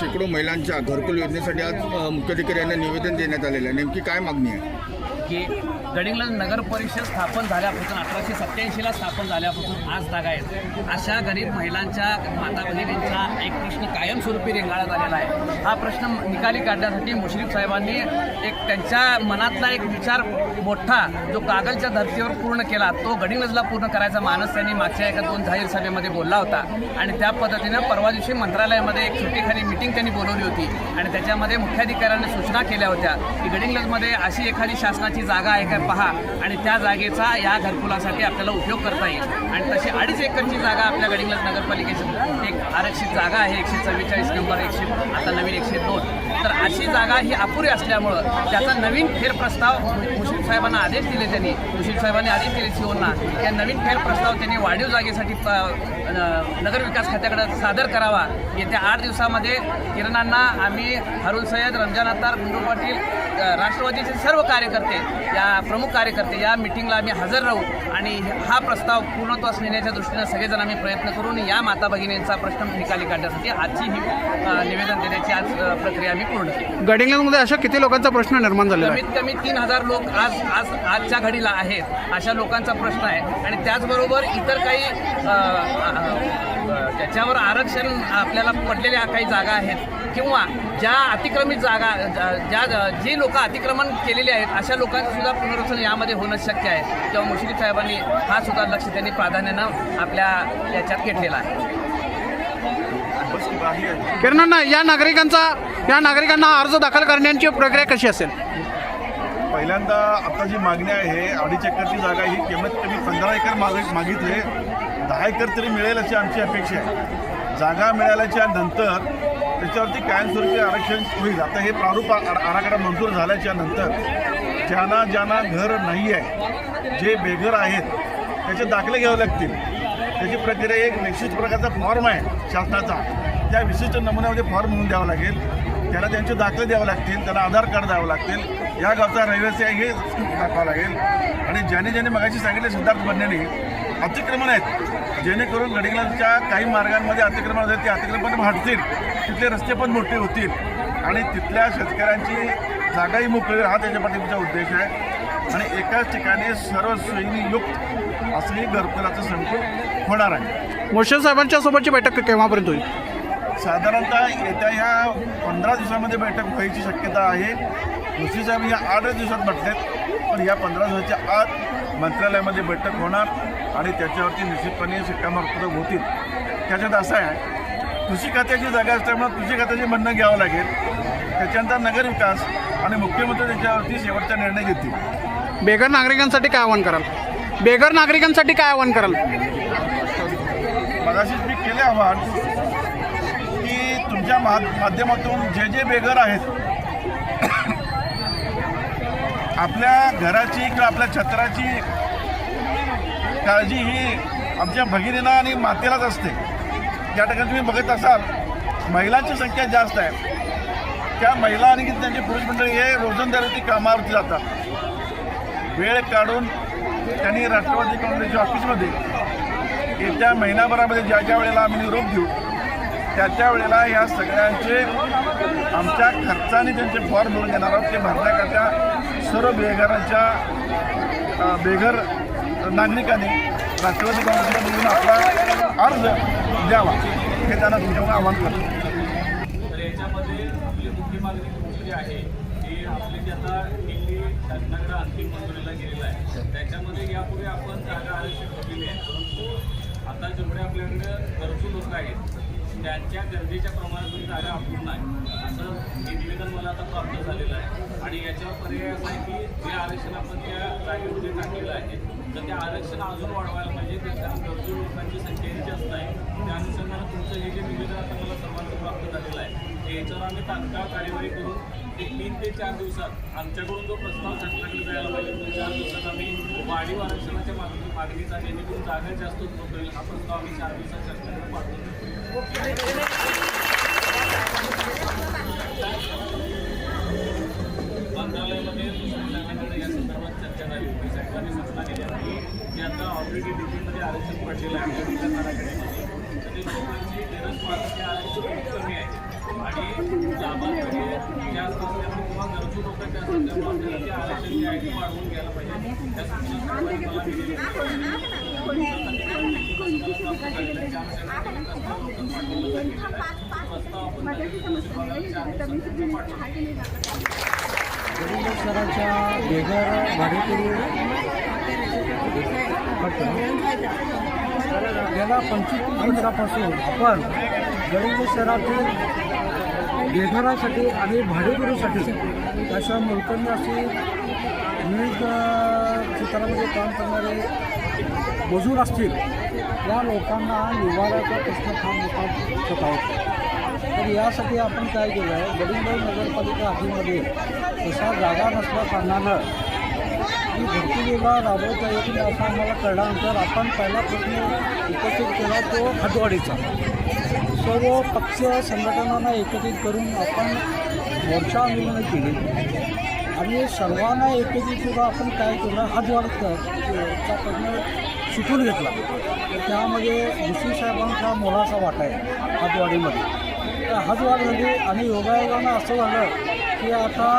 शेकडो महिलांच्या घरकुल योजनेसाठी आज अ, मुख्याधिकारी यांना निवेदन देण्यात आलेलं आहे. नेमकी काय मागणी आहे? की गडिंगलज नगर परिषद स्थापन झाल्यापासून अठराशे सत्याऐंशीला स्थापन झाल्यापासून आज जागा आहेत अशा गरीब महिलांच्या माता भगिनींचा एक प्रश्न कायमस्वरूपी रेंगाळत आलेला आहे. हा प्रश्न निकाली काढण्यासाठी मुश्रीफ साहेबांनी एक त्यांच्या मनातला एक विचार मोठा जो कागलच्या धर्तीवर पूर्ण केला तो गडिंग्लजला पूर्ण करायचा मानस त्यांनी मागच्या एका दोन जाहीर सभेमध्ये बोलला होता. आणि त्या पद्धतीनं परवा दिवशी मंत्रालयामध्ये एक छोटीखानी मिटिंग त्यांनी बोलवली होती. आणि त्याच्यामध्ये मुख्याधिकाऱ्यांनी सूचना केल्या होत्या की गडिंग्लजमध्ये अशी एखादी शासनाची ती जागा आहे काय पहा. आणि त्या जागेचा या घरकुलासाठी आपल्याला उपयोग करता येईल. आणि तशी अडीच एकरची जागा आपल्या गडिंग्लज नगरपालिकेची. एक आरक्षित जागा आहे एकशे चव्वेचाळीस नंबर एकशे आता नवीन एकशे दोन. तर अशी जागा ही अपुरी असल्यामुळं त्याचा नवीन फेरप्रस्ताव मुश्रीफ साहेबांना आदेश दिले त्यांनी. मुश्रीफ साहेबांनी आदेश दिले सीओना या नवीन फेरप्रस्ताव त्यांनी वाढीव जागेसाठी नगरविकास खात्याकडे सादर करावा. येत्या आठ दिवसामध्ये किरणांना आम्ही हरुल सय्यद रमजान अत्तार गुंडू पाटील राष्ट्रवादीचे सर्व कार्यकर्ते या प्रमुख कार्यकर्ते या मिटिंगला आम्ही हजर राहू. आणि हा प्रस्ताव पूर्णत्वास नेण्याच्या दृष्टीनं सगळेजण आम्ही प्रयत्न करून या माता भगिनींचा प्रश्न निकाली काढण्यासाठी आजची ही निवेदन देण्याची आज प्रक्रिया आम्ही पूर्ण केली. गडिंग्लजमध्ये अशा किती लोकांचा प्रश्न निर्माण आहे? कमीत कमी तीन हजार लोक आज आज आजच्या घडीला आहेत अशा लोकांचा प्रश्न आहे. आणि त्याचबरोबर इतर काही त्याच्यावर आरक्षण आपल्याला पडलेल्या काही जागा आहेत किंवा ज्या अतिक्रमित जागा ज्या ज्या जी लोक अतिक्रमण केलेली आहेत अशा लोकांचं सुद्धा पुनर्वसन यामध्ये होणं शक्य आहे. तेव्हा मुश्रीफ साहेबांनी हा सुद्धा लक्ष त्यांनी प्राधान्यानं आपल्या याच्यात घेतलेला आहे. किरणांना या नागरिकांचा या नागरिकांना अर्ज दाखल करण्याची प्रक्रिया कशी असेल? पहिल्यांदा आता जी मागणी आहे अडीच एकरची जागा ही कमीत कमी पंधरा एकर माग मागितले दहा एकर तरी मिळेल अशी आमची अपेक्षा आहे. जागा मिळाल्याच्या नंतर त्याच्यावरती कायमस्वरूपी आरक्षण होईल. आता हे प्रारूप आराखडा मंजूर झाल्याच्यानंतर ज्यांना ज्यांना घर नाही आहे जे बेघर आहेत त्याचे दाखले घ्यावे लागतील. त्याची प्रक्रिया एक विशिष्ट प्रकारचा फॉर्म आहे शासनाचा. त्या विशिष्ट नमुन्यामध्ये फॉर्म म्हणून द्यावा लागेल. त्याला त्यांचे दाखले द्यावे लागतील त्याला आधार कार्ड द्यावं लागतील. या गावचा रहिवासी आहे हे दाखवावं लागेल. आणि ज्याने ज्याने मगाशी सांगितले सिद्धार्थ बनण्याने अतिक्रमण आहेत. जेणेकरून गडिंगलाच्या काही मार्गांमध्ये अतिक्रमण आहेत ते अतिक्रमण हटतील. तिथले रस्ते पण मोठे होतील. आणि तिथल्या शेतकऱ्यांची जागाही मोकळी हा त्याच्या पाठीमागचा उद्देश आहे. आणि एकाच ठिकाणी सर्व सोयीनी युक्त असं हे घरकुलाचं संकुल होणार आहे. मुश्रीफ साहेबांच्या सोबतची बैठक केव्हापर्यंत होईल? साधारणतः येत्या ह्या पंधरा दिवसामध्ये बैठक व्हायची शक्यता आहे. मुश्री साहेब या आठच दिवसात म्हटलेत. पण या पंधरा दिवसाच्या आत मंत्रालयामध्ये बैठक होणार आणि त्याच्यावरती निश्चितपणे शिक्कामोर्तब होतील. त्याच्यात असं आहे कृषी खात्याची जागा असल्यामुळे कृषी खात्याचे म्हणणं घ्यावं लागेल. त्याच्यानंतर नगरविकास आणि मुख्यमंत्री त्याच्यावरती शेवटचा निर्णय घेतील. बेघर नागरिकांसाठी काय आवाहन कराल? बेघर नागरिकांसाठी काय आवाहन कराल? मगाशीच मी केले आव्हान की तुमच्या मा माध्यमातून जे जे बेघर आहेत आपल्या घराची किंवा आपल्या छत्राची काळजी ही आमच्या भगिनीला आणि मातेलाच असते. त्या ठिकाणी तुम्ही बघत असाल महिलांची संख्या जास्त आहे. त्या महिला आणि त्यांचे पुरुष मंडळी हे रोजंदारी कामावरती जातात. वेळ काढून त्यांनी राष्ट्रवादी काँग्रेसच्या ऑफिसमध्ये येत्या महिनाभरामध्ये ज्या ज्या वेळेला आम्ही निरोप देऊ त्या त्या वेळेला या सगळ्यांचे आमच्या खर्चाने त्यांचे फॉर्म भरून घेणार आहोत. ते भरण्याकरता सर्व बेघरांच्या बेघर नागरिकांनी राष्ट्रवादी काँग्रेसला मिळून आपला अर्ज द्यावा हे त्यांना तुमच्याकडून आव्हान करतो. तर याच्यामध्ये आपली मुख्य मागणी कुठली आहे की आपली जी आता दिल्ली शासनाकडे अंतिम मंजुरीला आहे त्याच्यामध्ये आपण जागा आरक्षण केलेली आहे परंतु आता जेवढे आपल्याकडे गरजू लोक आहेत त्यांच्या गरजेच्या प्रमाणातून जागा अपूर्ण आहे. असं हे निवेदन मला आता प्राप्त झालेलं आहे. आणि याच्यावर पर्याय असा आहे की जे आरक्षण आपण त्या जागेमध्ये टाकलेलं आहे तर ते आरक्षण अजून वाढवायला पाहिजे. त्याच्या गरजू लोकांची संख्या जास्त आहे. त्या अनुषंगानं तुमचं हे जे निवेदन आता मला सर्वांना प्राप्त झालेलं आहे ते याच्यावर आम्ही तात्काळ कार्यवाही करून ते तीन ते चार दिवसात आमच्याकडून जो प्रस्ताव शासनाकडे जायला पाहिजे तो चार दिवसात आम्ही वाढीव आरक्षणाच्या मागणी मागणीचा जेणेकरून जागा जास्त उपलब्ध होईल हा प्रस्ताव आम्ही चार दिवसात शासनाकडे पाठवतो मंत्रालयामध्ये या संदर्भात चर्चा झाली होती सरकारने सूचना दिल्या की आता ऑलरेडी आरक्षण पडलेलं आहे विकास आराखड्यामध्ये तर ते लोकांची गरज आरक्षण खूप कमी आहे आणि लाभार्थी जास्त असल्यामुळे किंवा गरजू आरक्षण जे आहे ते वाढवून घ्यायला पाहिजे त्या सूचना मला सराच्या गरीब बेघर भाडेकरी गेल्या पंचवीस वर्षापासून आपण गरीब शहरातील बेघरासाठी आणि भाडेकरूसाठी अशा मुलकंद असे विविध क्षेत्रामध्ये काम करणारे मजूर असतील या लोकांना निवाऱ्याचा प्रश्न फार मोठा होता तर यासाठी आपण काय केलं आहे गडिंगबाई नगरपालिका आधीमध्ये तसा जागा नसल्या कारणानं ही भरतीला राबवता येतील असं आम्हाला कळल्यानंतर आपण पहिला प्रश्न उपस्थित केला तो हदवाडीचा. सर्व पक्ष संघटनांना एकत्रित करून आपण मोर्चा आंदोलनं केली. आणि सर्वांना एकत्रित सुद्धा आपण काय केलं हातवाढचा प्रश्न शिकून घेतला. त्यामध्ये मुश्री साहेबांचा मोलाचा वाटा आहे हातवाडीमध्ये तर हातवाड झाली आणि योगायोगानं असं झालं की आता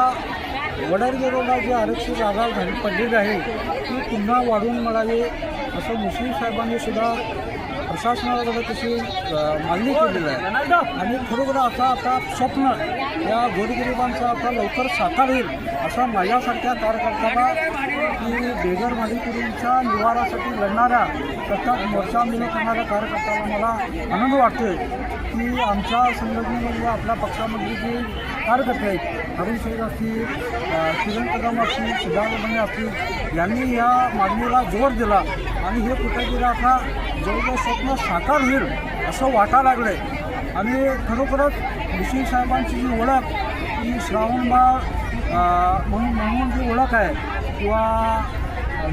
वडारगे रोडला जी आरक्षित जागा झाली पडलेली आहे ती पुन्हा वाढून मिळावी असं मुस्लिम साहेबांनी सुद्धा प्रशासनाकडे तशी मागणी केलेली आहे. आणि खरोखर आता आता स्वप्न या गोरगरिबांचं आता लवकर साकार होईल असा माझ्यासारख्या कार्यकर्त्याला की बेघर मालिकुरींच्या निवारासाठी लढणाऱ्या सतत मोर्चा आंदोलन करणाऱ्या कार्यकर्त्याला मला आनंद वाटतोय की आमच्या संघटनेमध्ये आपल्या पक्षामध्ये जी कार्यकर्ते आहेत अरुण शेख असतील किरण कदम असतील सिद्धार्थ असतील यांनी या मागणीला जोर दिला आणि हे कुठेतरी आता जवळजवळ स्वप्न साकार होईल असं वाटायला लागलंय. आणि खरोखरच मुश्रीफ साहेबांची जी ओळख ही श्रावणबाळ म्हणून म्हणून जी ओळख आहे किंवा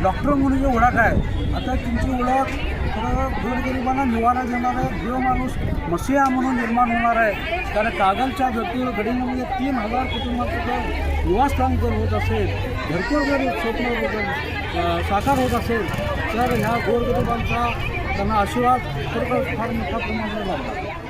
डॉक्टर म्हणून जी ओळख आहे आता तुमची ओळख खरं गोरगरिबांना निवारा देणारा देव माणूस मसिहा म्हणून निर्माण होणार आहे. कारण कागलच्या व्यक्तीवर घडीनं म्हणजे तीन हजार कुटुंबाचं निवासस्थान जर होत असेल घरकुल जर स्वप्न जर साकार होत असेल तर ह्या गोरगरिबांचा त्यांना आशीर्वाद खरोखर फार मोठ्या प्रमाणात लागला.